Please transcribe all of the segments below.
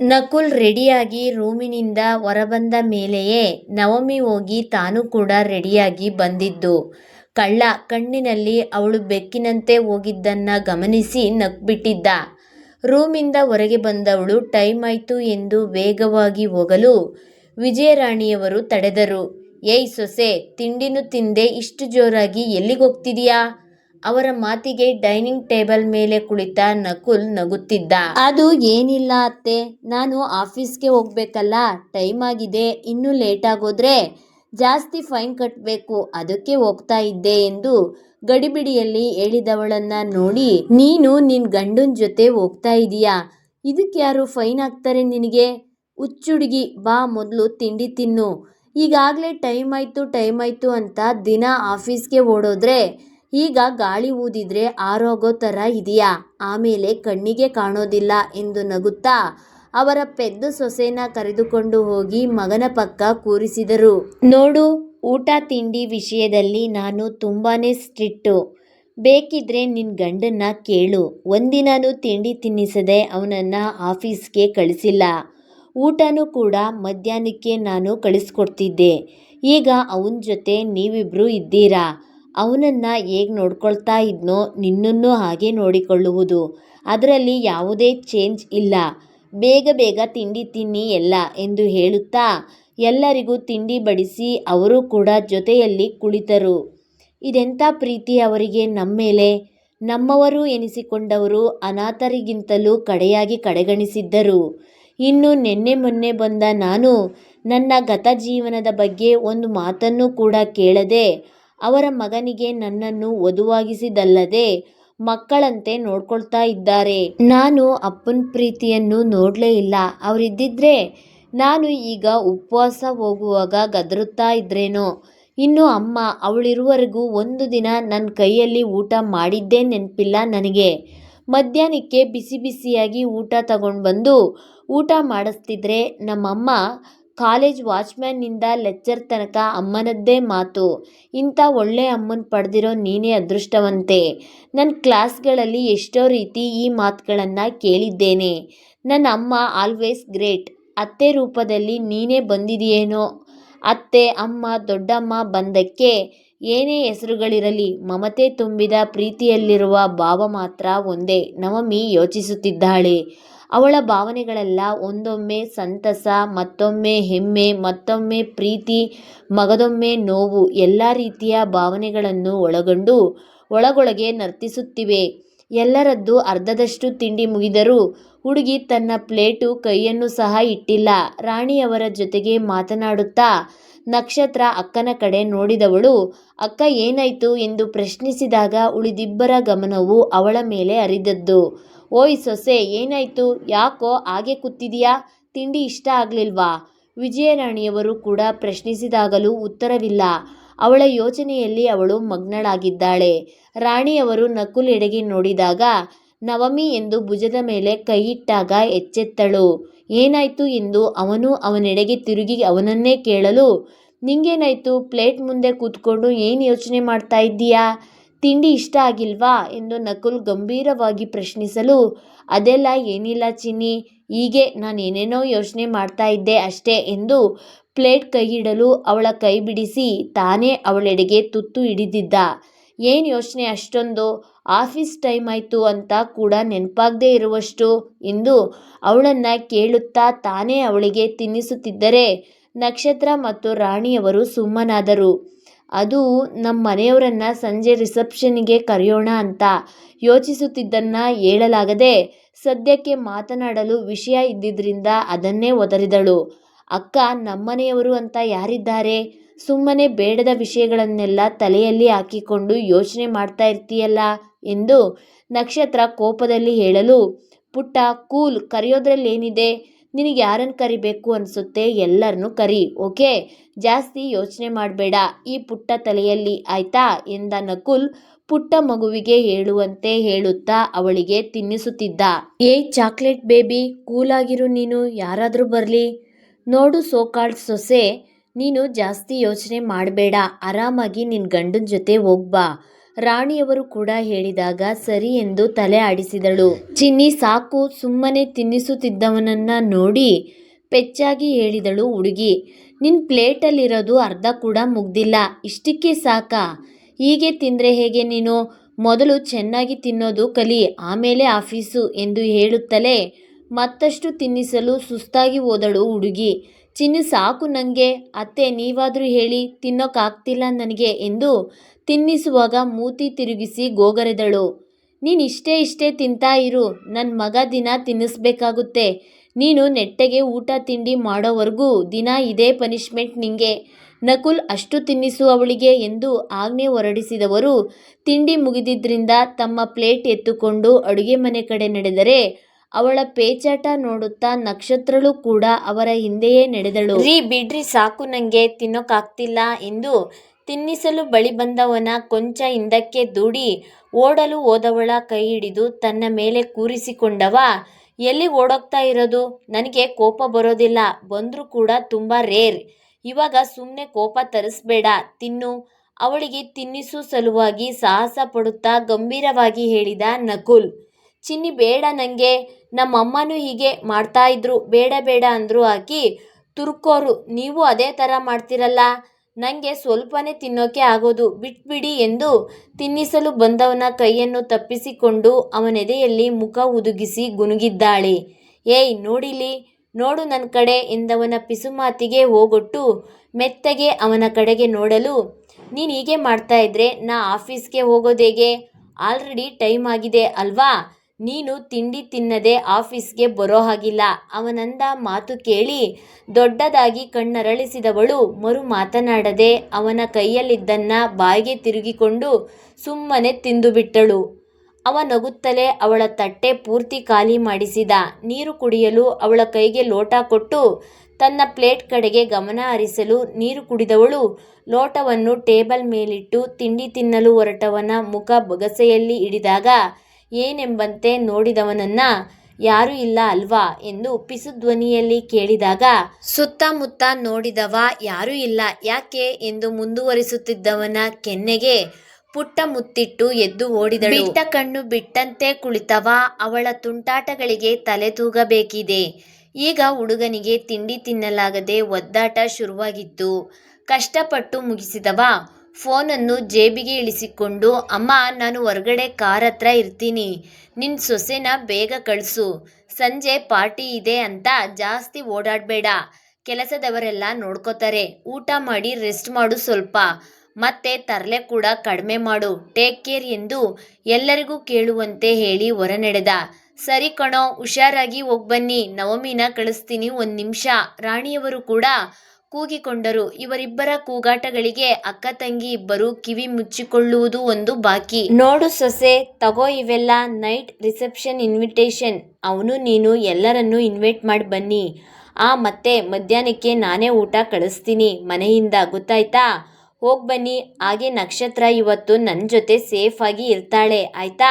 ನಕುಲ್ ರೆಡಿಯಾಗಿ ರೂಮಿನಿಂದ ಹೊರಬಂದ ಮೇಲೆಯೇ ನವಮಿ ಹೋಗಿ ತಾನು ಕೂಡ ರೆಡಿಯಾಗಿ ಬಂದಿದ್ದು. ಕಳ್ಳ ಕಣ್ಣಿನಲ್ಲಿ ಅವಳು ಬೆಕ್ಕಿನಂತೆ ಹೋಗಿದ್ದನ್ನ ಗಮನಿಸಿ ನಕ್ಬಿಟ್ಟಿದ್ದ. ರೂಮಿಂದ ಹೊರಗೆ ಬಂದವಳು ಟೈಮ್ ಆಯಿತು ಎಂದು ವೇಗವಾಗಿ ಹೋಗಲು ವಿಜಯರಾಣಿಯವರು ತಡೆದರು. ಏಯ್ ಸೊಸೆ, ತಿಂಡಿನೂ ತಿಂದೆ ಇಷ್ಟು ಜೋರಾಗಿ ಎಲ್ಲಿಗೋಗ್ತಿದೀಯಾ? ಅವರ ಮಾತಿಗೆ ಡೈನಿಂಗ್ ಟೇಬಲ್ ಮೇಲೆ ಕುಳಿತ ನಕುಲ್ ನಗುತ್ತಿದ್ದ. ಅದು ಏನಿಲ್ಲ ಅತ್ತೆ, ನಾನು ಆಫೀಸ್ಗೆ ಹೋಗ್ಬೇಕಲ್ಲ, ಟೈಮ್ ಆಗಿದೆ ಇನ್ನು ಇನ್ನೂ ಲೇಟಾಗೋದ್ರೆ ಜಾಸ್ತಿ ಫೈನ್ ಕಟ್ಬೇಕು ಅದಕ್ಕೆ ಹೋಗ್ತಾ ಇದ್ದೆ ಎಂದು ಗಡಿಬಿಡಿಯಲ್ಲಿ ಹೇಳಿದವಳನ್ನ ನೋಡಿ ನೀನು ನಿನ್ ಗಂಡನ ಜೊತೆ ಹೋಗ್ತಾ ಇದೀಯಾ? ಇದಕ್ಕೆ ಯಾರು ಫೈನ್ ಹಾಕ್ತಾರೆ ನಿನಗೆ? ಹುಚ್ಚುಡುಗಿ ಬಾ ಮೊದಲು ತಿಂಡಿ ತಿನ್ನು. ಈಗಾಗಲೇ ಟೈಮ್ ಆಯಿತು ಟೈಮ್ ಆಯಿತು ಅಂತ ದಿನ ಆಫೀಸ್ಗೆ ಓಡೋದ್ರೆ ಈಗ ಗಾಳಿ ಊದಿದ್ರೆ ಆರೋಗೋ ಥರ ಇದೆಯಾ ಆಮೇಲೆ ಕಣ್ಣಿಗೆ ಕಾಣೋದಿಲ್ಲ ಎಂದು ನಗುತ್ತಾ ಅವರ ಪೆದ್ದ ಸೊಸೆನ ಕರೆದುಕೊಂಡು ಹೋಗಿ ಮಗನ ಪಕ್ಕ ಕೂರಿಸಿದರು. ನೋಡು, ಊಟ ತಿಂಡಿ ವಿಷಯದಲ್ಲಿ ನಾನು ತುಂಬಾ ಸ್ಟ್ರಿಕ್ಟು. ಬೇಕಿದ್ರೆ ನಿನ್ನ ಗಂಡನ್ನ ಕೇಳು. ಒಂದಿನೂ ತಿಂಡಿ ತಿನ್ನಿಸದೆ ಅವನನ್ನು ಆಫೀಸ್ಗೆ ಕಳಿಸಿಲ್ಲ. ಊಟನೂ ಕೂಡ ಮಧ್ಯಾಹ್ನಕ್ಕೆ ನಾನು ಕಳಿಸ್ಕೊಡ್ತಿದ್ದೆ. ಈಗ ಅವನ ಜೊತೆ ನೀವಿಬ್ಬರೂ ಇದ್ದೀರಾ. ಅವನನ್ನ ಹೇಗೆ ನೋಡ್ಕೊಳ್ತಾ ಇದ್ನೋ ನಿನ್ನನ್ನು ಹಾಗೆ ನೋಡಿಕೊಳ್ಳುವುದು. ಅದರಲ್ಲಿ ಯಾವುದೇ ಚೇಂಜ್ ಇಲ್ಲ. ಬೇಗ ಬೇಗ ತಿಂಡಿ ತಿನ್ನಿ ಎಲ್ಲ ಎಂದು ಹೇಳುತ್ತಾ ಎಲ್ಲರಿಗೂ ತಿಂಡಿ ಬಡಿಸಿ ಅವರು ಕೂಡ ಜೊತೆಯಲ್ಲಿ ಕುಳಿತರು. ಇದೆಂಥ ಪ್ರೀತಿ ಅವರಿಗೆ ನಮ್ಮೇಲೆ? ನಮ್ಮವರು ಎನಿಸಿಕೊಂಡವರು ಅನಾಥರಿಗಿಂತಲೂ ಕಡೆಯಾಗಿ ಕಡೆಗಣಿಸಿದ್ದರು. ಇನ್ನು ನೆನ್ನೆ ಮೊನ್ನೆ ಬಂದ ನಾನು ನನ್ನ ಗತ ಜೀವನದ ಬಗ್ಗೆ ಒಂದು ಮಾತನ್ನು ಕೂಡ ಕೇಳದೆ ಅವರ ಮಗನಿಗೆ ನನ್ನನ್ನು ವಧುವಾಗಿಸಿದಲ್ಲದೆ ಮಕ್ಕಳಂತೆ ನೋಡ್ಕೊಳ್ತಾ ಇದ್ದಾರೆ. ನಾನು ಅಪ್ಪನ್ ಪ್ರೀತಿಯನ್ನು ನೋಡಲೇ ಇಲ್ಲ. ಅವರಿದ್ದಿದ್ರೆ ನಾನು ಈಗ ಉಪವಾಸ ಹೋಗುವಾಗ ಗದರುತ್ತಾ ಇದ್ರೇನೋ? ಇನ್ನು ಅಮ್ಮ, ಅವಳಿರುವವರೆಗೂ ಒಂದು ದಿನ ನನ್ನ ಕೈಯಲ್ಲಿ ಊಟ ಮಾಡಿದ್ದೇ ನೆನಪಿಲ್ಲ ನನಗೆ. ಮಧ್ಯಾಹ್ನಕ್ಕೆ ಬಿಸಿ ಬಿಸಿಯಾಗಿ ಊಟ ತಗೊಂಡು ಬಂದು ಊಟ ಮಾಡಿಸ್ತಿದ್ರೆ ನಮ್ಮಮ್ಮ ಕಾಲೇಜ್ ವಾಚ್-ಮ್ಯಾನ್ನಿಂದ ಲೆಕ್ಚರ್ ತನಕ ಅಮ್ಮನದ್ದೇ ಮಾತು. ಇಂಥ ಒಳ್ಳೆ ಅಮ್ಮನ್ ಪಡೆದಿರೋ ನೀನೇ ಅದೃಷ್ಟವಂತೆ. ನನ್ನ ಕ್ಲಾಸ್ಗಳಲ್ಲಿ ಎಷ್ಟೋ ರೀತಿ ಈ ಮಾತುಗಳನ್ನು ಕೇಳಿದ್ದೇನೆ. ನನ್ನ ಅಮ್ಮ ಆಲ್ವೇಸ್ ಗ್ರೇಟ್. ಅತ್ತೆ ರೂಪದಲ್ಲಿ ನೀನೇ ಬಂದಿದೆಯೇನೋ ಅತ್ತೆ, ಅಮ್ಮ, ದೊಡ್ಡಮ್ಮ ಬಂದಕ್ಕೆ ಏನೇ ಹೆಸರುಗಳಿರಲಿ ಮಮತೆ ತುಂಬಿದ ಪ್ರೀತಿಯಲ್ಲಿರುವ ಭಾವ ಮಾತ್ರ ಒಂದೇ ನವಮಿ ಯೋಚಿಸುತ್ತಿದ್ದಾಳೆ. ಅವಳ ಭಾವನೆಗಳೆಲ್ಲ ಒಂದೊಮ್ಮೆ ಸಂತಸ, ಮತ್ತೊಮ್ಮೆ ಹೆಮ್ಮೆ, ಮತ್ತೊಮ್ಮೆ ಪ್ರೀತಿ, ಮಗದೊಮ್ಮೆ ನೋವು ಎಲ್ಲ ರೀತಿಯ ಭಾವನೆಗಳನ್ನು ಒಳಗೊಂಡು ಒಳಗೊಳಗೆ ನರ್ತಿಸುತ್ತಿವೆ. ಎಲ್ಲರದ್ದು ಅರ್ಧದಷ್ಟು ತಿಂಡಿ ಮುಗಿದರೂ ಹುಡುಗಿ ತನ್ನ ಪ್ಲೇಟು ಕೈಯನ್ನು ಸಹ ಇಟ್ಟಿಲ್ಲ. ರಾಣಿಯವರ ಜೊತೆಗೆ ಮಾತನಾಡುತ್ತಾ ನಕ್ಷತ್ರ ಅಕ್ಕನ ಕಡೆ ನೋಡಿದವಳು ಅಕ್ಕ ಏನಾಯ್ತು ಎಂದು ಪ್ರಶ್ನಿಸಿದಾಗ ಉಳಿದಿಬ್ಬರ ಗಮನವು ಅವಳ ಮೇಲೆ ಹರಿದದ್ದು. ಓಯ್ ಸೊಸೆ, ಏನಾಯಿತು ಯಾಕೋ ಹಾಗೆ ಕೂತಿದೀಯಾ? ತಿಂಡಿ ಇಷ್ಟ ಆಗಲಿಲ್ವಾ ವಿಜಯರಾಣಿಯವರು ಕೂಡ ಪ್ರಶ್ನಿಸಿದಾಗಲೂ ಉತ್ತರವಿಲ್ಲ. ಅವಳ ಯೋಚನೆಯಲ್ಲಿ ಅವಳು ಮಗ್ನಳಾಗಿದ್ದಾಳೆ. ರಾಣಿಯವರು ನಕುಲೆಡೆಗೆ ನೋಡಿದಾಗ, ನವಮಿ ಎಂದು ಭುಜದ ಮೇಲೆ ಕೈಯಿಟ್ಟಾಗ ಎಚ್ಚೆತ್ತಳು. ಏನಾಯ್ತು ಎಂದು ಅವನು ಅವನೆಡೆಗೆ ತಿರುಗಿ ಅವನನ್ನೇ ಕೇಳಲು ನಿಂಗೇನಾಯ್ತು? ಪ್ಲೇಟ್ ಮುಂದೆ ಕೂತ್ಕೊಂಡು ಏನು ಯೋಚನೆ ಮಾಡ್ತಾ ಇದ್ದೀಯಾ? ತಿಂಡಿ ಇಷ್ಟ ಆಗಿಲ್ವಾ? ಎಂದು ನಕುಲ್ ಗಂಭೀರವಾಗಿ ಪ್ರಶ್ನಿಸಲು ಅದೆಲ್ಲ ಏನಿಲ್ಲ ಚಿನ್ನಿ, ನಾನು ಏನೇನೋ ಯೋಚನೆ ಮಾಡ್ತಾ ಇದ್ದೆ ಅಷ್ಟೇ ಎಂದು ಪ್ಲೇಟ್ ಕೈಯಿಡಲು ಅವಳ ಕೈ ಬಿಡಿಸಿ ತಾನೇ ಅವಳೆಡೆಗೆ ತುತ್ತು ಹಿಡಿದಿದ್ದ. ಏನು ಯೋಚನೆ ಅಷ್ಟೊಂದು? ಆಫೀಸ್ ಟೈಮ್ ಆಯಿತು ಅಂತ ಕೂಡ ನೆನಪಾಗದೇ ಇರುವಷ್ಟು? ಎಂದು ಅವಳನ್ನು ಕೇಳುತ್ತಾ ತಾನೇ ಅವಳಿಗೆ ತಿನ್ನಿಸುತ್ತಿದ್ದರೆ ನಕ್ಷತ್ರ ಮತ್ತು ರಾಣಿಯವರು ಸುಮ್ಮನಾದರು. ಅದೂ ನಮ್ಮ ಮನೆಯವರನ್ನ ಸಂಜೆ ರಿಸೆಪ್ಷನ್ನಿಗೆ ಕರೆಯೋಣ ಅಂತ ಯೋಚಿಸುತ್ತಿದ್ದನ್ನ ಹೇಳಲಾಗದೆ ಸದ್ಯಕ್ಕೆ ಮಾತನಾಡಲು ವಿಷಯ ಇದ್ದಿದ್ದರಿಂದ ಅದನ್ನೇ ಒದರಿದಳು. ಅಕ್ಕ ನಮ್ಮನೆಯವರು ಅಂತ ಯಾರಿದ್ದಾರೆ? ಸುಮ್ಮನೆ ಬೇಡದ ವಿಷಯಗಳನ್ನೆಲ್ಲ ತಲೆಯಲ್ಲಿ ಹಾಕಿಕೊಂಡು ಯೋಚನೆ ಮಾಡ್ತಾ ಇರ್ತೀಯಲ್ಲ ಎಂದು ನಕ್ಷತ್ರ ಕೋಪದಲ್ಲಿ ಹೇಳಲು, ಪುಟ್ಟ, ಕೂಲ್, ಕರೆಯೋದ್ರಲ್ಲೇನಿದೆ? ನಿನಗ್ಯಾರನ್ನ ಕರಿಬೇಕು ಅನಿಸುತ್ತೆ ಎಲ್ಲರನ್ನೂ ಕರಿ ಓಕೆ? ಜಾಸ್ತಿ ಯೋಚನೆ ಮಾಡಬೇಡ ಈ ಪುಟ್ಟ ತಲೆಯಲ್ಲಿ ಆಯ್ತಾ ಎಂದ ನಕುಲ್ ಪುಟ್ಟ ಮಗುವಿಗೆ ಹೇಳುವಂತೆ ಹೇಳುತ್ತಾ ಅವಳಿಗೆ ತಿನ್ನಿಸುತ್ತಿದ್ದ. ಏಯ್ ಚಾಕ್ಲೇಟ್ ಬೇಬಿ ಕೂಲಾಗಿರು ನೀನು ಯಾರಾದರೂ ಬರಲಿ ನೋಡು ಸೋಕಾಡ್ ಸೊಸೆ, ನೀನು ಜಾಸ್ತಿ ಯೋಚನೆ ಮಾಡಬೇಡ ಆರಾಮಾಗಿ ನಿನ್ನ ಗಂಡನ ಜೊತೆ ಹೋಗ್ಬಾ. ರಾಣಿಯವರು ಕೂಡ ಹೇಳಿದಾಗ, ಸರಿ ಎಂದು ತಲೆ ಆಡಿಸಿದಳು. ಚಿನ್ನಿ ಸಾಕು, ಸುಮ್ಮನೆ ತಿನ್ನಿಸುತ್ತಿದ್ದವನನ್ನ ನೋಡಿ ಪೆಚ್ಚಾಗಿ ಹೇಳಿದಳು ಹುಡುಗಿ. ನಿನ್ ಪ್ಲೇಟಲ್ಲಿರೋದು ಅರ್ಧ ಕೂಡ ಮುಗ್ದಿಲ್ಲ, ಇಷ್ಟಕ್ಕೆ ಸಾಕಾ? ಹೀಗೆ ತಿಂದ್ರೆ ಹೇಗೆ ನೀನು? ಮೊದಲು ಚೆನ್ನಾಗಿ ತಿನ್ನೋದು ಕಲಿ, ಆಮೇಲೆ ಆಫೀಸು ಎಂದು ಹೇಳುತ್ತಲೇ ಮತ್ತಷ್ಟು ತಿನ್ನಿಸಲು ಸುಸ್ತಾಗಿ ಹೋದಳು ಹುಡುಗಿ. ಚಿನ್ನು ಸಾಕು ನನಗೆ ಅತ್ತೆ, ನೀವಾದರೂ ಹೇಳಿ ತಿನ್ನೋಕ್ಕಾಗ್ತಿಲ್ಲ ನನಗೆ ಎಂದು ತಿನ್ನಿಸುವಾಗ ಮೂತಿ ತಿರುಗಿಸಿ ಗೋಗರೆದಳು. ನೀನು ಇಷ್ಟೇ ಇಷ್ಟೇ ತಿಂತಾ ಇರು ನನ್ನ ಮಗ ದಿನ ತಿನ್ನಿಸ್ಬೇಕಾಗುತ್ತೆ. ನೀನು ನೆಟ್ಟಗೆ ಊಟ ತಿಂಡಿ ಮಾಡೋವರೆಗೂ ದಿನ ಇದೇ ಪನಿಷ್ಮೆಂಟ್ ನಿಂಗೆ. ನಕುಲ್ ಅಷ್ಟು ತಿನ್ನಿಸು ಅವಳಿಗೆ ಎಂದು ಆಜ್ಞೆ ಹೊರಡಿಸಿದವರು ತಿಂಡಿ ಮುಗಿದಿದ್ದರಿಂದ ತಮ್ಮ ಪ್ಲೇಟ್ ಎತ್ತುಕೊಂಡು ಅಡುಗೆ ಮನೆ ಕಡೆ ನಡೆದರೆ ಅವಳ ಪೇಚಾಟ ನೋಡುತ್ತಾ ನಕ್ಷತ್ರಳು ಕೂಡ ಅವರ ಹಿಂದೆಯೇ ನಡೆದಳು. ರೀ, ಬಿಡ್ರಿ, ಸಾಕು ನಂಗೆ ತಿನ್ನೋಕಾಗ್ತಿಲ್ಲ ಎಂದು ತಿನ್ನಿಸಲು ಬಳಿ ಬಂದವನ ಕೊಂಚ ಹಿಂದಕ್ಕೆ ದೂಡಿ ಓಡಲು ಹೋದವಳ ಕೈ ಹಿಡಿದು ತನ್ನ ಮೇಲೆ ಕೂರಿಸಿಕೊಂಡವ, ಎಲ್ಲಿ ಓಡೋಗ್ತಾ ಇರೋದು? ನನಗೆ ಕೋಪ ಬರೋದಿಲ್ಲ, ಬಂದರೂ ಕೂಡ ತುಂಬ ರೇರ್. ಇವಾಗ ಸುಮ್ಮನೆ ಕೋಪ ತರಿಸ್ಬೇಡ, ತಿನ್ನು. ಅವಳಿಗೆ ತಿನ್ನಿಸು ಸಲುವಾಗಿ ಸಾಹಸ ಪಡುತ್ತಾ ಗಂಭೀರವಾಗಿ ಹೇಳಿದ ನಕುಲ್. ಚಿನ್ನಿ ಬೇಡ ನನಗೆ ನಮ್ಮಮ್ಮನೂ ಹೀಗೆ ಮಾಡ್ತಾ ಇದ್ರು. ಬೇಡ ಬೇಡ ಅಂದರು ಆಕಿ, ತುರ್ಕೋರು, ನೀವು ಅದೇ ಥರ ಮಾಡ್ತಿರಲ್ಲ. ನನಗೆ ಸ್ವಲ್ಪನೇ ತಿನ್ನೋಕೆ ಆಗೋದು. ಬಿಟ್ಬಿಡಿ ಎಂದು ತಿನ್ನಿಸಲು ಬಂದವನ ಕೈಯನ್ನು ತಪ್ಪಿಸಿಕೊಂಡು ಅವನೆದೆಯಲ್ಲಿ ಮುಖ ಹುದುಗಿಸಿ ಗುನುಗಿದ್ದಾಳೆ ಏಯ್, ನೋಡಿಲಿ. ನೋಡು ನನ್ನ ಕಡೆ ಎಂದವನ ಪಿಸುಮಾತಿಗೆ ಹೋಗೊಟ್ಟು ಮೆತ್ತಗೆ ಅವನ ಕಡೆಗೆ ನೋಡಲು. ನೀನು ಹೀಗೆ ಮಾಡ್ತಾ ಇದ್ರೆ ನಾ ಆಫೀಸ್ಗೆ ಹೋಗೋದೇಗೆ ಆಲ್ರೆಡಿ ಟೈಮ್ ಆಗಿದೆ ಅಲ್ವಾ? ನೀನು ತಿಂಡಿ ತಿನ್ನದೆ ಆಫೀಸ್ಗೆ ಬರೋ ಹಾಗಿಲ್ಲ. ಅವನಂದ ಮಾತು ಕೇಳಿ ದೊಡ್ಡದಾಗಿ ಕಣ್ಣರಳಿಸಿದವಳು ಮರು ಮಾತನಾಡದೆ ಅವನ ಕೈಯಲ್ಲಿದ್ದನ್ನ ಬಾಯಿಗೆ ತಿರುಗಿಕೊಂಡು ಸುಮ್ಮನೆ ತಿಂದುಬಿಟ್ಟಳು ಅವ ನಗುತ್ತಲೇ ಅವಳ ತಟ್ಟೆ ಪೂರ್ತಿ ಖಾಲಿ ಮಾಡಿಸಿದ. ನೀರು ಕುಡಿಯಲು ಅವಳ ಕೈಗೆ ಲೋಟ ಕೊಟ್ಟು ತನ್ನ ಪ್ಲೇಟ್ ಕಡೆಗೆ ಗಮನ ಹರಿಸಲು ನೀರು ಕುಡಿದವಳು ಲೋಟವನ್ನು ಟೇಬಲ್ ಮೇಲಿಟ್ಟು ತಿಂಡಿ ತಿನ್ನಲು ಹೊರಟವನ ಮುಖ ಬೊಗಸೆಯಲ್ಲಿ ಹಿಡಿದಾಗ ಏನೆಂಬಂತೆ ನೋಡಿದವನನ್ನ ಯಾರೂ ಇಲ್ಲ ಅಲ್ವಾ ಎಂದು ಪಿಸು ಧ್ವನಿಯಲ್ಲಿ ಕೇಳಿದಾಗ, ಸುತ್ತಮುತ್ತ ನೋಡಿದವ ಯಾರೂ ಇಲ್ಲ, ಯಾಕೆ ಎಂದು ಮುಂದುವರಿಸುತ್ತಿದ್ದವನ ಕೆನ್ನೆಗೆ ಪುಟ್ಟ ಮುತ್ತಿಟ್ಟು ಎದ್ದು ಓಡಿದಳು. ಬಿಟ್ಟ ಕಣ್ಣು ಬಿಟ್ಟಂತೆ ಕುಳಿತವ, ಅವಳ ತುಂಟಾಟಗಳಿಗೆ ತಲೆ ತೂಗಬೇಕಿದೆ. ಈಗ ಹುಡುಗನಿಗೆ ತಿಂಡಿ ತಿನ್ನಲಾಗದೆ ಒದ್ದಾಟ ಶುರುವಾಗಿತ್ತು. ಕಷ್ಟಪಟ್ಟು ಮುಗಿಸಿದವ ಫೋನನ್ನು ಜೇಬಿಗೆ ಇಳಿಸಿಕೊಂಡು, ಅಮ್ಮ, ನಾನು ಹೊರಗಡೆ ಕಾರ್ ಹತ್ರ ಇರ್ತೀನಿ. ನಿನ್ನ ಸೊಸೆನ ಬೇಗ ಕಳಿಸು. ಸಂಜೆ ಪಾರ್ಟಿ ಇದೆ ಅಂತ ಜಾಸ್ತಿ ಓಡಾಡಬೇಡ. ಕೆಲಸದವರೆಲ್ಲ ನೋಡ್ಕೋತಾರೆ. ಊಟ ಮಾಡಿ ರೆಸ್ಟ್ ಮಾಡು ಸ್ವಲ್ಪ. ಮತ್ತೆ ತರಲೆ ಕೂಡ ಕಡಿಮೆ ಮಾಡು. ಟೇಕ್ ಕೇರ್ ಎಂದು ಎಲ್ಲರಿಗೂ ಕೇಳುವಂತೆ ಹೇಳಿ ಹೊರನಡೆದ. ಸರಿ ಕಣೋ, ಹುಷಾರಾಗಿ ಹೋಗ್ಬನ್ನಿ ನವಮಿನ ಕಳಿಸ್ತೀನಿ ಒಂದು ನಿಮಿಷ. ರಾಣಿಯವರು ಕೂಡ ಕೂಗಿಕೊಂಡರು. ಇವರಿಬ್ಬರ ಕೂಗಾಟಗಳಿಗೆ ಅಕ್ಕ ತಂಗಿ ಇಬ್ಬರು ಕಿವಿ ಮುಚ್ಚಿಕೊಳ್ಳುವುದು ಒಂದು ಬಾಕಿ. ನೋಡು ಸೊಸೆ, ತಗೋ ಇವೆಲ್ಲ ನೈಟ್ ರಿಸೆಪ್ಷನ್ ಇನ್ವಿಟೇಷನ್. ಅವನು ನೀನು ಎಲ್ಲರನ್ನೂ ಇನ್ವೈಟ್ ಮಾಡಿ ಬನ್ನಿ. ಆ ಮತ್ತೆ ಮಧ್ಯಾಹ್ನಕ್ಕೆ ನಾನೇ ಊಟ ಕಳಿಸ್ತೀನಿ ಮನೆಯಿಂದ, ಗೊತ್ತಾಯ್ತಾ? ಹೋಗ್ಬನ್ನಿ ಹಾಗೆ ನಕ್ಷತ್ರ ಇವತ್ತು ನನ್ನ ಜೊತೆ ಸೇಫ್ ಆಗಿ ಇರ್ತಾಳೆ, ಆಯ್ತಾ?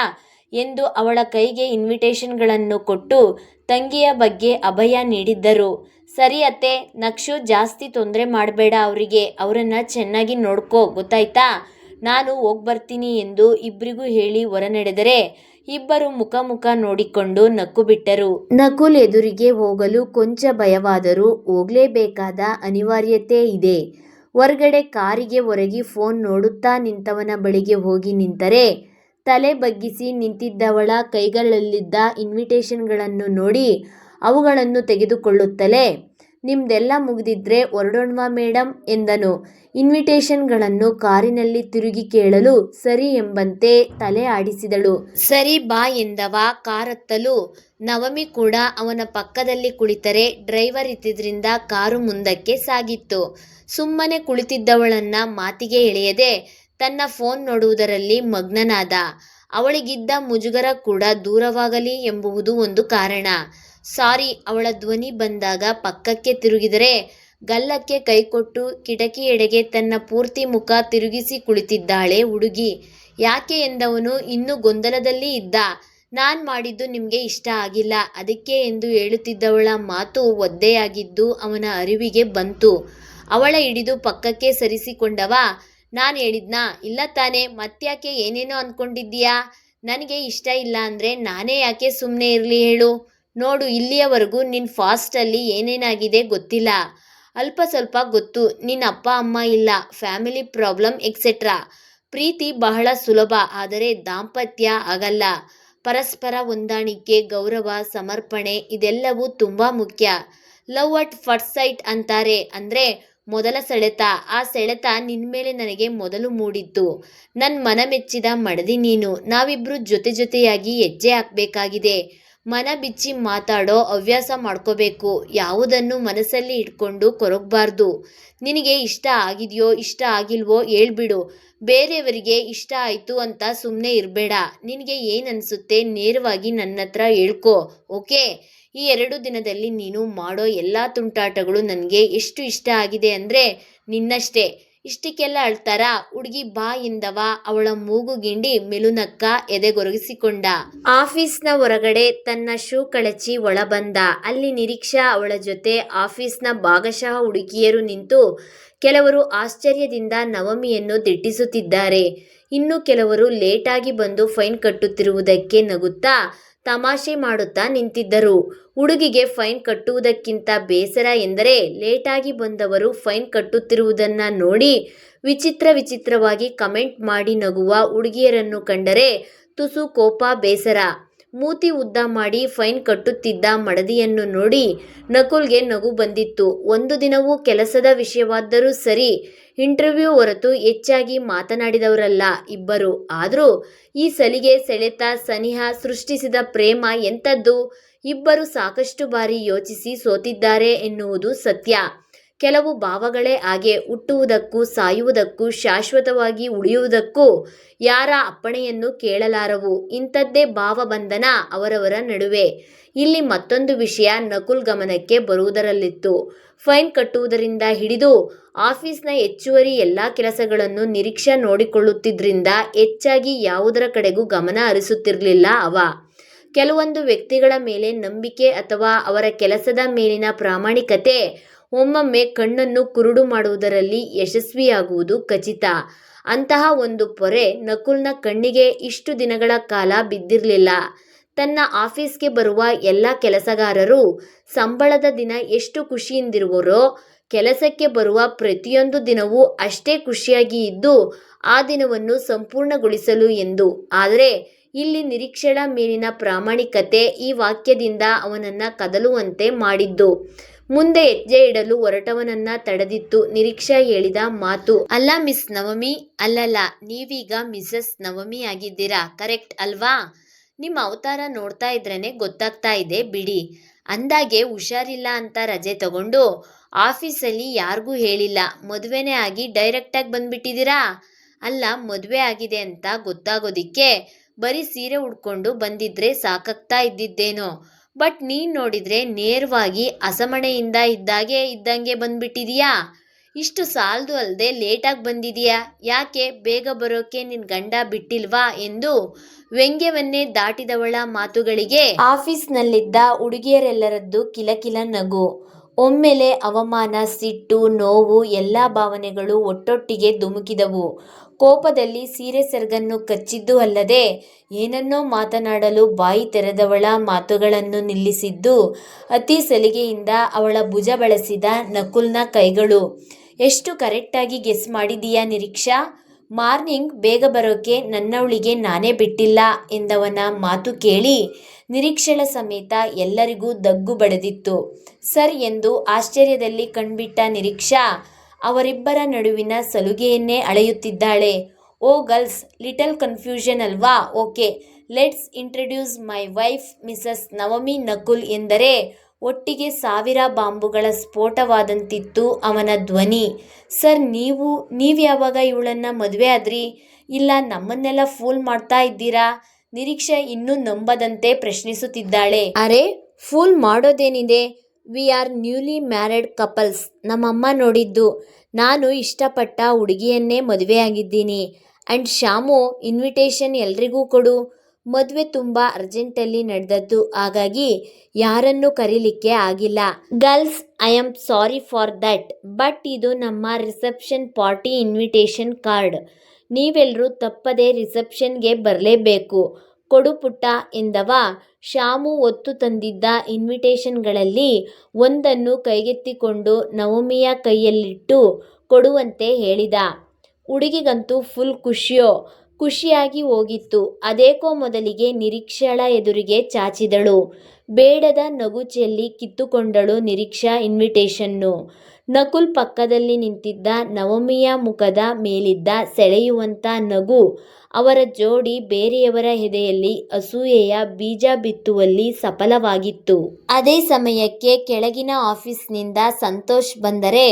ಎಂದು ಅವಳ ಕೈಗೆ ಇನ್ವಿಟೇಷನ್ಗಳನ್ನು ಕೊಟ್ಟು ತಂಗಿಯ ಬಗ್ಗೆ ಅಭಯ ನೀಡಿದ್ದರು. ಸರಿ ಅತ್ತೆ ನಕ್ಷು ಜಾಸ್ತಿ ತೊಂದರೆ ಮಾಡಬೇಡ ಅವರಿಗೆ, ಅವರನ್ನು ಚೆನ್ನಾಗಿ ನೋಡ್ಕೋ, ಗೊತ್ತಾಯ್ತಾ? ನಾನು ಹೋಗ್ಬರ್ತೀನಿ ಎಂದು ಇಬ್ಬರಿಗೂ ಹೇಳಿ ಹೊರನಡೆದರೆ ಇಬ್ಬರು ಮುಖ ಮುಖ ನೋಡಿಕೊಂಡು ನಕ್ಕು ಬಿಟ್ಟರು. ನಕುಲ್ ಎದುರಿಗೆ ಹೋಗಲು ಕೊಂಚ ಭಯವಾದರೂ ಹೋಗಲೇಬೇಕಾದ ಅನಿವಾರ್ಯತೆ ಇದೆ. ಹೊರಗಡೆ ಕಾರಿಗೆ ಹೊರಗಿ ಫೋನ್ ನೋಡುತ್ತಾ ನಿಂತವನ ಬಳಿಗೆ ಹೋಗಿ ನಿಂತರೆ ತಲೆ ಬಗ್ಗಿಸಿ ನಿಂತಿದ್ದವಳ ಕೈಗಳಲ್ಲಿದ್ದ ಇನ್ವಿಟೇಷನ್ಗಳನ್ನು ನೋಡಿ ಅವುಗಳನ್ನು ತೆಗೆದುಕೊಳ್ಳುತ್ತಲೇ? ನಿಮ್ದೆಲ್ಲ ಮುಗಿದಿದ್ರೆ ಹೊರಡೋಣ್ವಾ ಮೇಡಮ್ ಎಂದನು. ಇನ್ವಿಟೇಷನ್ಗಳನ್ನು ಕಾರಿನಲ್ಲಿ ತಿರುಗಿ ಕೇಳಲು ಸರಿ ಎಂಬಂತೆ ತಲೆ ಆಡಿಸಿದಳು. ಸರಿ ಬಾ ಎಂದವ ಕಾರತ್ತಲು. ನವಮಿ ಕೂಡ ಅವನ ಪಕ್ಕದಲ್ಲಿ ಕುಳಿತರೆ ಡ್ರೈವರ್ ಇದ್ದಿದ್ರಿಂದ ಕಾರು ಮುಂದಕ್ಕೆ ಸಾಗಿತ್ತು. ಸುಮ್ಮನೆ ಕುಳಿತಿದ್ದವಳನ್ನ ಮಾತಿಗೆ ಎಳೆಯದೆ ತನ್ನ ಫೋನ್ ನೋಡುವುದರಲ್ಲಿ ಮಗ್ನನಾದ. ಅವಳಿಗಿದ್ದ ಮುಜುಗರ ಕೂಡ ದೂರವಾಗಲಿ ಎಂಬುವುದು ಒಂದು ಕಾರಣ. ಸಾರಿ, ಅವಳ ಧ್ವನಿ ಬಂದಾಗ ಪಕ್ಕಕ್ಕೆ ತಿರುಗಿದರೆ ಗಲ್ಲಕ್ಕೆ ಕೈಕೊಟ್ಟು ಕಿಟಕಿಯೆಡೆಗೆ ತನ್ನ ಪೂರ್ತಿ ಮುಖ ತಿರುಗಿಸಿ ಕುಳಿತಿದ್ದಾಳೆ ಹುಡುಗಿ. ಯಾಕೆ? ಎಂದವನು, ಇನ್ನೂ ಗೊಂದಲದಲ್ಲಿ ಇದ್ದ. ನಾನು ಮಾಡಿದ್ದು ನಿಮಗೆ ಇಷ್ಟ ಆಗಿಲ್ಲ. ಅದಕ್ಕೆ ಎಂದು ಹೇಳುತ್ತಿದ್ದವಳ ಮಾತು ಒದ್ದೆಯಾಗಿದ್ದು ಅವನ ಅರಿವಿಗೆ ಬಂತು. ಅವಳ ಹಿಡಿದು ಪಕ್ಕಕ್ಕೆ ಸರಿಸಿಕೊಂಡವ, ನಾನು ಹೇಳಿದ್ನಾ? ಇಲ್ಲ ತಾನೆ. ಮತ್ತ್ಯಾಕೆ ಏನೇನೋ ಅಂದ್ಕೊಂಡಿದ್ದೀಯಾ ನನಗೆ ಇಷ್ಟ ಇಲ್ಲ ಅಂದರೆ ನಾನೇ ಯಾಕೆ ಸುಮ್ಮನೆ ಇರಲಿ ಹೇಳು. ನೋಡು, ಇಲ್ಲಿಯವರೆಗೂ ನಿನ್ನ ಫಾಸ್ಟಲ್ಲಿ ಏನೇನಾಗಿದೆ ಗೊತ್ತಿಲ್ಲ. ಅಲ್ಪ ಸ್ವಲ್ಪ ಗೊತ್ತು ನಿನ್ನ ಅಪ್ಪ, ಅಮ್ಮ ಇಲ್ಲ, ಫ್ಯಾಮಿಲಿ ಪ್ರಾಬ್ಲಮ್ ಎಕ್ಸೆಟ್ರಾ ಪ್ರೀತಿ ಬಹಳ ಸುಲಭ, ಆದರೆ ದಾಂಪತ್ಯ ಆಗಲ್ಲ. ಪರಸ್ಪರ ಹೊಂದಾಣಿಕೆ, ಗೌರವ, ಸಮರ್ಪಣೆ, ಇದೆಲ್ಲವೂ ತುಂಬ ಮುಖ್ಯ. ಲವ್ ಅಟ್ ಫಸ್ಟ್ ಸೈಟ್ ಅಂತಾರೆ, ಅಂದರೆ ಮೊದಲ ಸೆಳೆತ. ಆ ಸೆಳೆತ ನಿನ್ನ ಮೇಲೆ ನನಗೆ ಮೊದಲು ಮೂಡಿತ್ತು. ನನ್ನ ಮನ ಮೆಚ್ಚಿದ ಮಡದಿ ನೀನು. ನಾವಿಬ್ಬರು ಜೊತೆ ಜೊತೆಯಾಗಿ ಹೆಜ್ಜೆ ಹಾಕಬೇಕಾಗಿದೆ. ಮನ ಬಿಚ್ಚಿ ಮಾತಾಡೋ ಹವ್ಯಾಸ ಮಾಡ್ಕೋಬೇಕು. ಯಾವುದನ್ನು ಮನಸ್ಸಲ್ಲಿ ಇಟ್ಕೊಂಡು ಕೊರಗಬಾರ್ದು. ನಿನಗೆ ಇಷ್ಟ ಆಗಿದೆಯೋ, ಇಷ್ಟ ಆಗಿಲ್ವೋ ಹೇಳ್ಬಿಡು. ಬೇರೆಯವರಿಗೆ ಇಷ್ಟ ಆಯಿತು ಅಂತ ಸುಮ್ಮನೆ ಇರಬೇಡ. ನಿನಗೆ ಏನು ಅನಿಸುತ್ತೆ ನೇರವಾಗಿ ನನ್ನ ಹತ್ರ ಹೇಳ್ಕೊ, ಓಕೆ? ಈ ಎರಡು ದಿನದಲ್ಲಿ ನೀನು ಮಾಡೋ ಎಲ್ಲ ತುಂಟಾಟಗಳು ನನಗೆ ಎಷ್ಟು ಇಷ್ಟ ಆಗಿದೆ ಅಂದರೆ ನಿನ್ನಷ್ಟೇ. ಇಷ್ಟಕ್ಕೆಲ್ಲ ಅಳ್ತಾರ? ಹುಡುಗಿ ಬಾ ಎಂದವ ಅವಳ ಮೂಗು ಗಿಂಡಿ ಮೆಲುನಕ್ಕ ಎದೆಗೊರಗಿಸಿಕೊಂಡ. ಆಫೀಸ್ನ ಹೊರಗಡೆ ತನ್ನ ಶೂ ಕಳಚಿ ಒಳ ಬಂದ ಅಲ್ಲಿ ನಿರೀಕ್ಷಾ ಅವಳ ಜೊತೆ ಆಫೀಸ್ನ ಭಾಗಶಃ ಹುಡುಗಿಯರು ನಿಂತು ಕೆಲವರು ಆಶ್ಚರ್ಯದಿಂದ ನವಮಿಯನ್ನು ದಿಟ್ಟಿಸುತ್ತಿದ್ದಾರೆ ಇನ್ನು ಕೆಲವರು ಲೇಟಾಗಿ ಬಂದು ಫೈನ್ ಕಟ್ಟುತ್ತಿರುವುದಕ್ಕೆ ನಗುತ್ತಾ ತಮಾಷೆ ಮಾಡುತ್ತಾ ನಿಂತಿದ್ದರು. ಹುಡುಗಿಗೆ ಫೈನ್ ಕಟ್ಟುವುದಕ್ಕಿಂತ ಬೇಸರ ಎಂದರೆ ಲೇಟಾಗಿ ಬಂದವರು ಫೈನ್ ಕಟ್ಟುತ್ತಿರುವುದನ್ನ ನೋಡಿ ವಿಚಿತ್ರ ವಿಚಿತ್ರವಾಗಿ ಕಮೆಂಟ್ ಮಾಡಿ ನಗುವ ಹುಡುಗಿಯರನ್ನು ಕಂಡರೆ ತುಸು ಕೋಪ ಬೇಸರ. ಮೂತಿ ಉದ್ದ ಮಾಡಿ ಫೈನ್ ಕಟ್ಟುತ್ತಿದ್ದ ಮಡದಿಯನ್ನು ನೋಡಿ ನಕುಲ್ಗೆ ನಗು ಬಂದಿತ್ತು. ಒಂದು ದಿನವೂ ಕೆಲಸದ ವಿಷಯವಾದರೂ ಸರಿ, ಇಂಟರ್ವ್ಯೂ ಹೊರತು ಹೆಚ್ಚಾಗಿ ಮಾತನಾಡಿದವರಲ್ಲ ಇಬ್ಬರು. ಆದರೂ ಈ ಸಲಿಗೆ ಸೆಳೆತ, ಸನಿಹ ಸೃಷ್ಟಿಸಿದ ಪ್ರೇಮ ಎಂಥದ್ದು? ಇಬ್ಬರು ಸಾಕಷ್ಟು ಬಾರಿ ಯೋಚಿಸಿ ಸೋತಿದ್ದಾರೆ ಎನ್ನುವುದು ಸತ್ಯ. ಕೆಲವು ಭಾವಗಳೇ ಹಾಗೆ ಹುಟ್ಟುವುದಕ್ಕೂ ಸಾಯುವುದಕ್ಕೂ ಶಾಶ್ವತವಾಗಿ ಉಳಿಯುವುದಕ್ಕೂ ಯಾರ ಅಪ್ಪಣೆಯನ್ನು ಕೇಳಲಾರವು. ಇಂಥದ್ದೇ ಭಾವಬಂಧನ ಅವರವರ ನಡುವೆ. ಇಲ್ಲಿ ಮತ್ತೊಂದು ವಿಷಯ ನಕುಲ್ ಗಮನಕ್ಕೆ ಬರುವುದರಲ್ಲಿತ್ತು. ಫೈನ್ ಕಟ್ಟುವುದರಿಂದ ಹಿಡಿದು ಆಫೀಸ್ನ ಹೆಚ್ಚುವರಿ ಎಲ್ಲ ಕೆಲಸಗಳನ್ನು ನಿರೀಕ್ಷಾ ನೋಡಿಕೊಳ್ಳುತ್ತಿದ್ದರಿಂದ ಹೆಚ್ಚಾಗಿ ಯಾವುದರ ಕಡೆಗೂ ಗಮನ ಹರಿಸುತ್ತಿರಲಿಲ್ಲ ಅವ. ಕೆಲವೊಂದು ವ್ಯಕ್ತಿಗಳ ಮೇಲೆ ನಂಬಿಕೆ ಅಥವಾ ಅವರ ಕೆಲಸದ ಮೇಲಿನ ಪ್ರಾಮಾಣಿಕತೆ ಒಮ್ಮೊಮ್ಮೆ ಕಣ್ಣನ್ನು ಕುರುಡು ಮಾಡುವುದರಲ್ಲಿ ಯಶಸ್ವಿಯಾಗುವುದು ಖಚಿತ. ಅಂತಹ ಒಂದು ಪೊರೆ ನಕುಲ್ನ ಕಣ್ಣಿಗೆ ಇಷ್ಟು ದಿನಗಳ ಕಾಲ ಬಿದ್ದಿರಲಿಲ್ಲ. ತನ್ನ ಆಫೀಸ್ಗೆ ಬರುವ ಎಲ್ಲ ಕೆಲಸಗಾರರು ಸಂಬಳದ ದಿನ ಎಷ್ಟು ಖುಷಿಯಿಂದಿರುವರೋ, ಕೆಲಸಕ್ಕೆ ಬರುವ ಪ್ರತಿಯೊಂದು ದಿನವೂ ಅಷ್ಟೇ ಖುಷಿಯಾಗಿ ಇದ್ದು, ಆ ದಿನವನ್ನು ಸಂಪೂರ್ಣಗೊಳಿಸಲು ಎಂದು. ಆದರೆ, ಇಲ್ಲಿ ನಿರೀಕ್ಷೆಗಳ ಮೇಲಿನ ಪ್ರಾಮಾಣಿಕತೆ ಈ ವಾಕ್ಯದಿಂದ ಅವನನ್ನು ಕದಲುವಂತೆ ಮಾಡಿದ್ದು. ಮುಂದೆ ಹೆಜ್ಜೆ ಇಡಲು ಹೊರಟವನನ್ನ ತಡೆದಿತ್ತು ನಿರೀಕ್ಷಾ ಹೇಳಿದ ಮಾತು, ಅಲ್ಲ ಮಿಸ್ ನವಮಿ, ಅಲ್ಲಲ್ಲ, ನೀವೀಗ ಮಿಸಸ್ ನವಮಿ ಆಗಿದ್ದೀರಾ? ಕರೆಕ್ಟ್ ಅಲ್ವಾ? ನಿಮ್ಮ ಅವತಾರ ನೋಡ್ತಾ ಇದ್ರೇನೆ ಗೊತ್ತಾಗ್ತಾ ಇದೆ, ಬಿಡಿ. ಅಂದಾಗೆ ಹುಷಾರಿಲ್ಲ ಅಂತ ರಜೆ ತಗೊಂಡು ಆಫೀಸಲ್ಲಿ ಯಾರಿಗೂ ಹೇಳಿಲ್ಲ. ಮದುವೆನೇ ಆಗಿ ಡೈರೆಕ್ಟಾಗಿ ಬಂದ್ಬಿಟ್ಟಿದ್ದೀರಾ? ಅಲ್ಲ, ಮದುವೆ ಆಗಿದೆ ಅಂತ ಗೊತ್ತಾಗೋದಿಕ್ಕೆ ಬರೀ ಸೀರೆ ಉಡ್ಕೊಂಡು ಬಂದಿದ್ರೆ ಸಾಕಾಗ್ತಾ ಇದ್ದಿದ್ದೇನೋ. ಬಟ್ ನೀನು ನೋಡಿದ್ರೆ ನೇರವಾಗಿ ಅಸಮಣೆಯಿಂದ ಇದ್ದಾಗೆ ಇದ್ದಂಗೆ ಬಂದ್ಬಿಟ್ಟಿದೀಯಾ? ಇಷ್ಟು ಸಾಲದು ಅಲ್ಲದೆ ಲೇಟಾಗಿ ಬಂದಿದೀಯಾ? ಯಾಕೆ ಬೇಗ ಬರೋಕೆ ನಿನ್ನ ಗಂಡ ಬಿಟ್ಟಿಲ್ವಾ ಎಂದು ವ್ಯಂಗ್ಯವನ್ನೇ ದಾಟಿದವಳ ಮಾತುಗಳಿಗೆ ಆಫೀಸ್ನಲ್ಲಿದ್ದ ಹುಡುಗಿಯರೆಲ್ಲರದ್ದು ಕಿಲಕಿಲ ನಗು. ಒಮ್ಮೆಲೆ ಅವಮಾನ, ಸಿಟ್ಟು, ನೋವು ಎಲ್ಲ ಭಾವನೆಗಳು ಒಟ್ಟೊಟ್ಟಿಗೆ ಧುಮುಕಿದವು. ಕೋಪದಲ್ಲಿ ಸೀರೆ ಸೆರಗನ್ನು ಕಚ್ಚಿದ್ದು ಅಲ್ಲದೆ ಏನನ್ನೋ ಮಾತನಾಡಲು ಬಾಯಿ ತೆರೆದವಳ ಮಾತುಗಳನ್ನು ನಿಲ್ಲಿಸಿದ್ದು, ಅತಿ ಸಲಿಗೆಯಿಂದ ಅವಳ ಭುಜ ಬಳಸಿದ ನಕುಲ್ನ ಕೈಗಳು. ಎಷ್ಟು ಕರೆಕ್ಟಾಗಿ ಗೆಸ್ ಮಾಡಿದೀಯಾ ನಿರೀಕ್ಷಾ? ಮಾರ್ನಿಂಗ್ ಬೇಗ ಬರೋಕೆ ನನ್ನವಳಿಗೆ ನಾನೇ ಬಿಟ್ಟಿಲ್ಲ ಎಂದವನ ಮಾತು ಕೇಳಿ ನಿರೀಕ್ಷೆಳ ಸಮೇತ ಎಲ್ಲರಿಗೂ ದಗ್ಗು ಬಡದಿತ್ತು. ಸರ್ ಎಂದು ಆಶ್ಚರ್ಯದಲ್ಲಿ ಕಣ್ಬಿಟ್ಟ ನಿರೀಕ್ಷಾ, ಅವರಿಬ್ಬರ ನಡುವಿನ ಸಲುಗೆಯನ್ನೇ ಅಳೆಯುತ್ತಿದ್ದಾಳೆ. ಓ ಗರ್ಲ್ಸ್, ಲಿಟಲ್ ಕನ್ಫ್ಯೂಷನ್ ಅಲ್ವಾ? Okay, let's introduce my wife Mrs Navami Nakul ಎಂದರೆ ಒಟ್ಟಿಗೆ ಸಾವಿರ ಬಾಂಬುಗಳ ಸ್ಫೋಟವಾದಂತಿತ್ತು ಅವನ ಧ್ವನಿ. ಸರ್, ನೀವು ನೀವು ಯಾವಾಗ ಇವಳನ್ನ ಮದುವೆ ಆದ್ರಿ? ಇಲ್ಲ, ನಮ್ಮನ್ನೆಲ್ಲ ಫೂಲ್ ಮಾಡ್ತಾ ಇದ್ದೀರಾ? ನಿರೀಕ್ಷೆ ಇನ್ನೂ ನಂಬದಂತೆ ಪ್ರಶ್ನಿಸುತ್ತಿದ್ದಾಳೆ. ಅರೆ, fool ಮಾಡೋದೇನಿದೆ? We are newly married couples ನಮ್ಮಮ್ಮ ನೋಡಿದ್ದು, ನಾನು ಇಷ್ಟಪಟ್ಟ ಹುಡುಗಿಯನ್ನೇ ಮದುವೆ ಆಗಿದ್ದೀನಿ. ಆ್ಯಂಡ್ ಶ್ಯಾಮು ಇನ್ವಿಟೇಷನ್ ಎಲ್ರಿಗೂ ಕೊಡು. ಮದುವೆ ತುಂಬ ಅರ್ಜೆಂಟಲ್ಲಿ ನಡೆದದ್ದು. ಹಾಗಾಗಿ ಯಾರನ್ನು ಕರೀಲಿಕ್ಕೆ ಆಗಿಲ್ಲ. Girls I am sorry for that but ಇದು ನಮ್ಮ ರಿಸೆಪ್ಷನ್ ಪಾರ್ಟಿ ಇನ್ವಿಟೇಷನ್ ಕಾರ್ಡ್ ನೀವೆಲ್ಲರೂ ತಪ್ಪದೆ ರಿಸೆಪ್ಷನ್ಗೆ ಬರಲೇಬೇಕು. ಕೊಡು ಪುಟ್ಟ ಎಂದವ. ಶಾಮು ಒತ್ತು ತಂದಿದ್ದ ಇನ್ವಿಟೇಷನ್ಗಳಲ್ಲಿ ಒಂದನ್ನು ಕೈಗೆತ್ತಿಕೊಂಡು ನವಮಿಯ ಕೈಯಲ್ಲಿಟ್ಟು ಕೊಡುವಂತೆ ಹೇಳಿದ. ಹುಡುಗಿಗಂತೂ ಫುಲ್ ಖುಷಿಯೋ. ಖುಷಿಯಾಗಿ ಹೋಗಿತ್ತು. ಅದೇಕೋ ಮೊದಲಿಗೆ ನಿರೀಕ್ಷಳ ಎದುರಿಗೆ ಚಾಚಿದಳು. ಬೇಡದ ನಗು ಚೆಲ್ಲಿ ಕಿತ್ತುಕೊಂಡಳು ನಿರೀಕ್ಷಾ ಇನ್ವಿಟೇಷನ್ನು. ನಕುಲ್ ಪಕ್ಕದಲ್ಲಿ ನಿಂತಿದ್ದ ನವಮಿಯ ಮುಖದ ಮೇಲಿದ್ದ ಸೆಳೆಯುವಂಥ ನಗು, ಅವರ ಜೋಡಿ ಬೇರೆಯವರ ಹೆದೆಯಲ್ಲಿ ಅಸೂಯೆಯ ಬೀಜ ಬಿತ್ತುವಲ್ಲಿ ಸಫಲವಾಗಿತ್ತು. ಅದೇ ಸಮಯಕ್ಕೆ ಕೆಳಗಿನ ಆಫೀಸ್ನಿಂದ ಸಂತೋಷ್ ಬಂದರೆ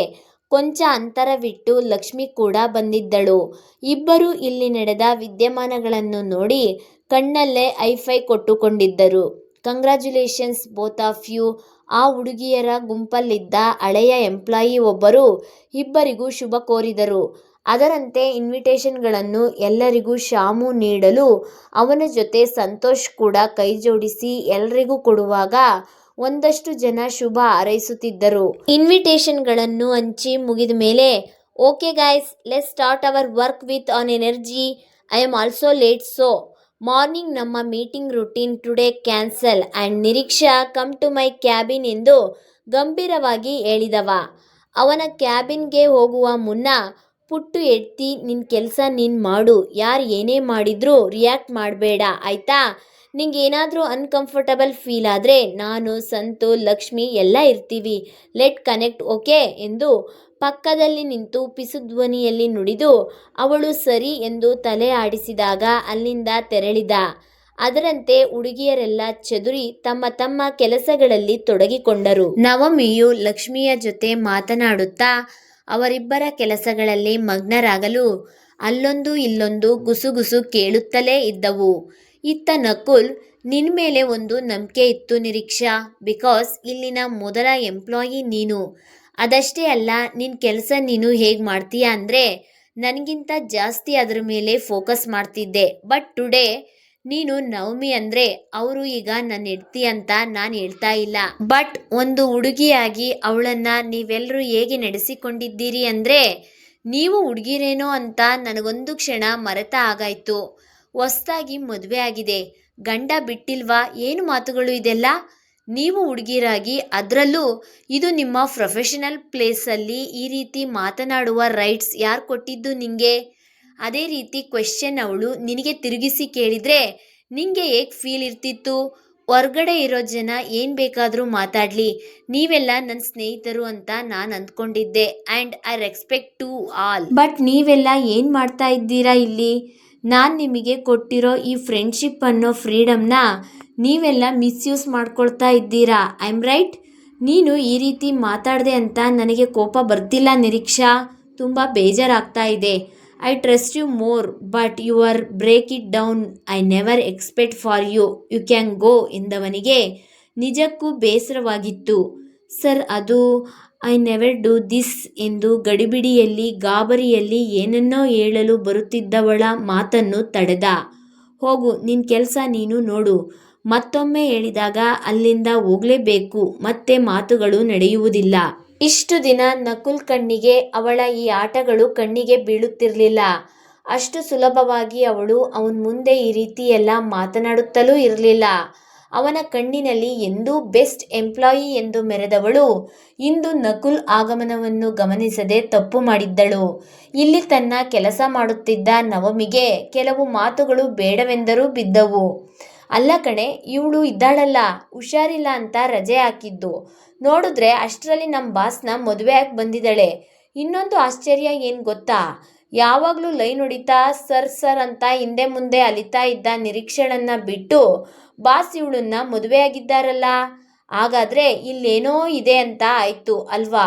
ಕೊಂಚ ಅಂತರವಿಟ್ಟು ಲಕ್ಷ್ಮಿ ಕೂಡ ಬಂದಿದ್ದಳು. ಇಬ್ಬರು ಇಲ್ಲಿ ನಡೆದ ವಿದ್ಯಮಾನಗಳನ್ನು ನೋಡಿ ಕಣ್ಣಲ್ಲೇ ಐಫೈ ಕೊಟ್ಟುಕೊಂಡಿದ್ದರು. ಕಂಗ್ರ್ಯಾಚುಲೇಷನ್ಸ್ ಬೋತ್ ಆಫ್ ಯು ಆ ಹುಡುಗಿಯರ ಗುಂಪಲ್ಲಿದ್ದ ಹಳೆಯ ಎಂಪ್ಲಾಯಿ ಒಬ್ಬರು ಇಬ್ಬರಿಗೂ ಶುಭ ಕೋರಿದರು. ಅದರಂತೆ ಇನ್ವಿಟೇಷನ್ಗಳನ್ನು ಎಲ್ಲರಿಗೂ ಶಾಮು ನೀಡಲು ಅವನ ಜೊತೆ ಸಂತೋಷ್ ಕೂಡ ಕೈಜೋಡಿಸಿ ಎಲ್ರಿಗೂ ಕೊಡುವಾಗ ಒಂದಷ್ಟು ಜನ ಶುಭ ಹಾರೈಸುತ್ತಿದ್ದರು. ಇನ್ವಿಟೇಷನ್ಗಳನ್ನು ಹಂಚಿ ಮುಗಿದ ಮೇಲೆ, okay guys let start our work with on energy. I am also late so. Morning ನಮ್ಮ meeting routine today cancel and Niriksha come to my cabin ಎಂದು ಗಂಭೀರವಾಗಿ ಹೇಳಿದವ. ಅವನ ಕ್ಯಾಬಿನ್ಗೆ ಹೋಗುವ ಮುನ್ನ ಪುಟ್ಟು ಎತ್ತಿ ನಿನ್ನ ಕೆಲಸ ನೀನು ಮಾಡು. ಯಾರು ಏನೇ ಮಾಡಿದರೂ ರಿಯಾಕ್ಟ್ ಮಾಡಬೇಡ. ಆಯಿತಾ? ನಿಂಗೆ ಏನಾದರೂ ಅನ್ಕಂಫರ್ಟಬಲ್ ಫೀಲ್ ಆದರೆ ನಾನು, ಸಂತು, ಲಕ್ಷ್ಮಿ ಎಲ್ಲ ಇರ್ತೀವಿ. Let connect, okay? ಎಂದು ಪಕ್ಕದಲ್ಲಿ ನಿಂತು ಪಿಸುಧ್ವನಿಯಲ್ಲಿ ನುಡಿದು, ಅವಳು ಸರಿ ಎಂದು ತಲೆ ಆಡಿಸಿದಾಗ ಅಲ್ಲಿಂದ ತೆರಳಿದ. ಅದರಂತೆ ಹುಡುಗಿಯರೆಲ್ಲ ಚದುರಿ ತಮ್ಮ ತಮ್ಮ ಕೆಲಸಗಳಲ್ಲಿ ತೊಡಗಿಕೊಂಡರು. ನವಮಿಯು ಲಕ್ಷ್ಮಿಯ ಜೊತೆ ಮಾತನಾಡುತ್ತಾ, ಅವರಿಬ್ಬರ ಕೆಲಸಗಳಲ್ಲಿ ಮಗ್ನರಾಗಲು ಅಲ್ಲೊಂದು ಇಲ್ಲೊಂದು ಗುಸುಗುಸು ಕೇಳುತ್ತಲೇ ಇದ್ದವು. ಇತ್ತ ನಕುಲ್ ನಿನ್ನ ಮೇಲೆ ಒಂದು ನಂಬಿಕೆ ಇತ್ತು ನಿರೀಕ್ಷಾ. ಬಿಕಾಸ್ ಇಲ್ಲಿನ ಮೊದಲ ಎಂಪ್ಲಾಯಿ ನೀನು. ಅದಷ್ಟೇ ಅಲ್ಲ ನಿನ್ನ ಕೆಲಸ ನೀನು ಹೇಗೆ ಮಾಡ್ತೀಯ ಅಂದರೆ, ನನಗಿಂತ ಜಾಸ್ತಿ ಅದರ ಮೇಲೆ ಫೋಕಸ್ ಮಾಡ್ತಿದ್ದೆ. ಬಟ್ ಟುಡೇ ನೀನು ನವಮಿ ಅಂದರೆ, ಅವರು ಈಗ ನನ್ನ ಹೆಡ್ತಿ ಅಂತ ನಾನು ಹೇಳ್ತಾ ಇಲ್ಲ. ಬಟ್ ಒಂದು ಹುಡುಗಿಯಾಗಿ ಅವಳನ್ನು ನೀವೆಲ್ಲರೂ ಹೇಗೆ ನಡೆಸಿಕೊಂಡಿದ್ದೀರಿ ಅಂದರೆ, ನೀವು ಹುಡುಗಿರೇನೋ ಅಂತ ನನಗೊಂದು ಕ್ಷಣ ಮರೆತ ಆಗಾಯ್ತು. ಹೊಸ್ದಾಗಿ ಮದುವೆ ಆಗಿದೆ. ಗಂಡ ಬಿಟ್ಟಿಲ್ವಾ? ಏನು ಮಾತುಗಳು ಇದೆಲ್ಲ? ನೀವು ಹುಡುಗಿರಾಗಿ ಅದರಲ್ಲೂ ಇದು ನಿಮ್ಮ ಪ್ರೊಫೆಷನಲ್ ಪ್ಲೇಸಲ್ಲಿ ಈ ರೀತಿ ಮಾತನಾಡುವ ರೈಟ್ಸ್ ಯಾರು ಕೊಟ್ಟಿದ್ದು ನಿಮಗೆ ಅದೇ ರೀತಿ ಕ್ವೆಶ್ಚನ್ ಅವಳು ನಿನಗೆ ತಿರುಗಿಸಿ ಕೇಳಿದರೆ ನಿಮಗೆ ಹೇಗೆ ಫೀಲ್ ಇರ್ತಿತ್ತು? ಹೊರ್ಗಡೆ ಇರೋ ಜನ ಏನು ಬೇಕಾದರೂ ಮಾತಾಡಲಿ. ನೀವೆಲ್ಲ ನನ್ನ ಸ್ನೇಹಿತರು ಅಂತ ನಾನು ಅಂದ್ಕೊಂಡಿದ್ದೆ and I respect to all but ನೀವೆಲ್ಲ ಏನು ಮಾಡ್ತಾ ಇದ್ದೀರಾ ಇಲ್ಲಿ? ನಾನು ನಿಮಗೆ ಕೊಟ್ಟಿರೋ ಈ ಫ್ರೆಂಡ್ಶಿಪ್ ಅನ್ನೋ ಫ್ರೀಡಮ್ನ ನೀವೆಲ್ಲ ಮಿಸ್ಯೂಸ್ ಮಾಡ್ಕೊಳ್ತಾ ಇದ್ದೀರಾ? I am right. ನೀನು ಈ ರೀತಿ ಮಾತಾಡಿದೆ ಅಂತ ನನಗೆ ಕೋಪ ಬರ್ತಿಲ್ಲ ನಿರೀಕ್ಷಾ. ತುಂಬ ಬೇಜಾರಾಗ್ತಾ ಇದೆ. I trust you more, but you are break it down. I never expect for you. You can go ಎಂದವನಿಗೆ. ನಿಜಕ್ಕೂ ಬೇಸರವಾಗಿತ್ತು. ಸರ್, ಅದು ಐ ನೆವರ್ ಡೂ ದಿಸ್ ಎಂದು ಗಡಿಬಿಡಿಯಲ್ಲಿ, ಗಾಬರಿಯಲ್ಲಿ ಏನನ್ನೋ ಹೇಳಲು ಬರುತ್ತಿದ್ದವಳ ಮಾತನ್ನು ತಡೆದ. ಹೋಗು ನಿನ್ನ ಕೆಲಸ ನೀನು ನೋಡು. ಮತ್ತೊಮ್ಮೆ ಹೇಳಿದಾಗ ಅಲ್ಲಿಂದ ಹೋಗ್ಲೇಬೇಕು, ಮತ್ತೆ ಮಾತುಗಳು ನಡೆಯುವುದಿಲ್ಲ. ಇಷ್ಟು ದಿನ ನಕುಲ್ ಕಣ್ಣಿಗೆ, ಅವಳ ಈ ಆಟಗಳು ಕಣ್ಣಿಗೆ ಬೀಳುತ್ತಿರಲಿಲ್ಲ. ಅಷ್ಟು ಸುಲಭವಾಗಿ ಅವಳು ಅವನ ಮುಂದೆ ಈ ರೀತಿ ಎಲ್ಲ ಮಾತನಾಡುತ್ತಲೂ ಇರಲಿಲ್ಲ. ಅವನ ಕಣ್ಣಿನಲ್ಲಿ ಎಂದೂ ಬೆಸ್ಟ್ ಎಂಪ್ಲಾಯಿ ಎಂದು ಮೆರೆದವಳು, ಇಂದು ನಕುಲ್ ಆಗಮನವನ್ನು ಗಮನಿಸದೆ ತಪ್ಪು ಮಾಡಿದ್ದಳು. ಇಲ್ಲಿ ತನ್ನ ಕೆಲಸ ಮಾಡುತ್ತಿದ್ದ ನವಮಿಗೆ ಕೆಲವು ಮಾತುಗಳು ಬೇಡವೆಂದರೂ ಬಿದ್ದವು. ಅಲ್ಲ ಕಣೆ, ಇವಳು ಇದ್ದಾಳಲ್ಲ, ಹುಷಾರಿಲ್ಲ ಅಂತ ರಜೆ ಹಾಕಿದ್ದು. ನೋಡಿದ್ರೆ ಅಷ್ಟರಲ್ಲಿ ನಮ್ಮ ಬಾಸ್ನ ಮದುವೆ ಆಗಿ ಬಂದಿದ್ದಾಳೆ. ಇನ್ನೊಂದು ಆಶ್ಚರ್ಯ ಏನು ಗೊತ್ತಾ? ಯಾವಾಗಲೂ ಲೈನ್ ಹೊಡಿತಾ ಸರ್ ಸರ್ ಅಂತ ಹಿಂದೆ ಮುಂದೆ ಅಲಿತಾ ಇದ್ದ ನಿರೀಕ್ಷಣನ್ನ ಬಿಟ್ಟು ಬಾಸ್ ಇವಳನ್ನ ಮದುವೆಯಾಗಿದ್ದಾರಲ್ಲ ಹಾಗಾದರೆ ಇಲ್ಲೇನೋ ಇದೆ ಅಂತ ಆಯಿತು, ಅಲ್ವಾ?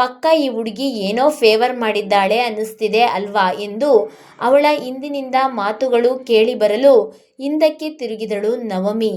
ಪಕ್ಕ ಈ ಹುಡುಗಿ ಏನೋ ಫೇವರ್ ಮಾಡಿದ್ದಾಳೆ ಅನ್ನಿಸ್ತಿದೆ ಅಲ್ವಾ ಎಂದು ಅವಳ ಹಿಂದಿನಿಂದ ಮಾತುಗಳು ಕೇಳಿ ಬರಲು ಹಿಂದಕ್ಕೆ ತಿರುಗಿದಳು ನವಮಿ.